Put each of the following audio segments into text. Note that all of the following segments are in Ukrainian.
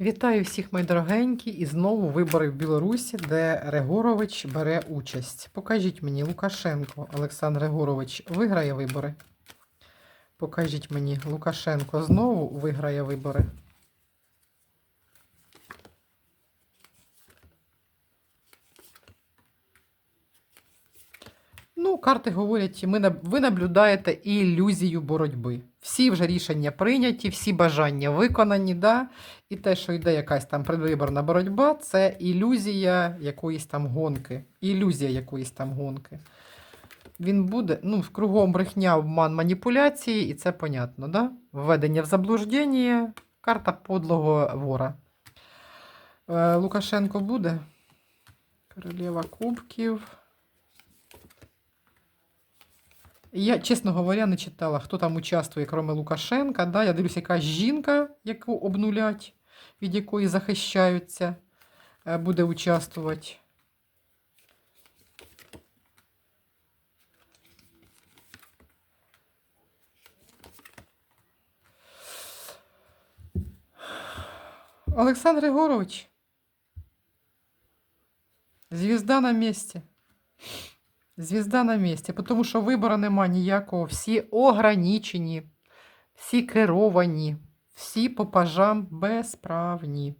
Вітаю всіх, мої дорогенькі, і знову вибори в Білорусі, де Регорович бере участь. Покажіть мені, Лукашенко Олександр Регорович виграє вибори. Покажіть мені, Лукашенко знову виграє вибори. Ну, карти говорять, ми, ви наблюдаєте ілюзію боротьби. Всі вже рішення прийняті, всі бажання виконані, да? і те, що йде якась там предвиборна боротьба, це ілюзія якоїсь там гонки. Ілюзія якоїсь там гонки. Він буде, ну, кругом брехня, обман, маніпуляції, і це понятно, да? Введення в заблуждення, карта подлого вора. Е, Лукашенко буде. Королева Кубків. Я, чесно говоря, не читала, хто там участвує, крім Лукашенка. Да? Я дивлюся, яка жінка, яку обнулять, від якої захищаються, е, буде участвувати. Олександр Егорович. Звізда на місці. Звізда на місці, тому що вибору нема ніякого. Всі ограничені, всі керовані, всі по пажам безправні.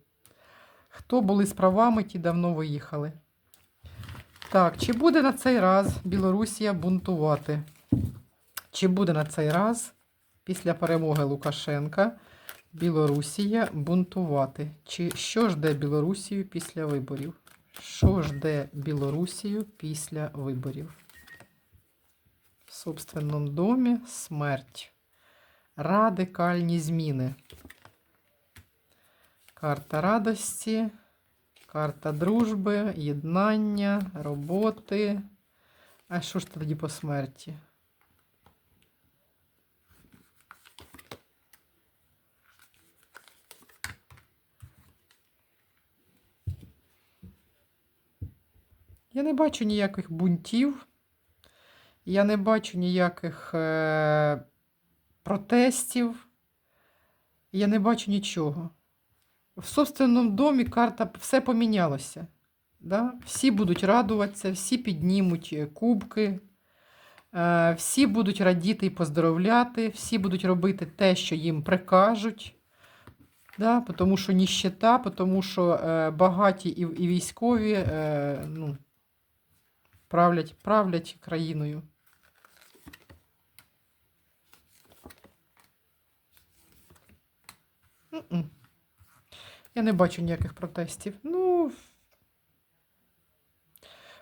Хто були з правами, ті давно виїхали. Так, чи буде на цей раз Білорусія бунтувати? Чи буде на цей раз після перемоги Лукашенка Білорусія бунтувати? Чи що жде Білорусію після виборів? Що жде Білорусію після виборів? В собственному домі смерть. Радикальні зміни. Карта радості, карта дружби, єднання, роботи. А що ж тоді по смерті? Я не бачу ніяких бунтів, я не бачу ніяких е- протестів, я не бачу нічого. В собственному домі карта все помінялося. Да? Всі будуть радуватися, всі піднімуть е, кубки, е- всі будуть радіти і поздоровляти, всі будуть робити те, що їм прикажуть. Да? Тому що ніщета, тому що е- багаті і, і військові. Е- ну, правлять, правлять країною. М-м. Я не бачу ніяких протестів. Ну,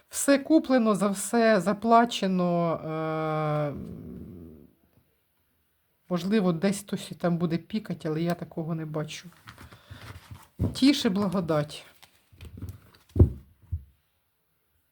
все куплено, за все заплачено. Е- можливо, десь хтось там буде пікати, але я такого не бачу. Тіше благодать.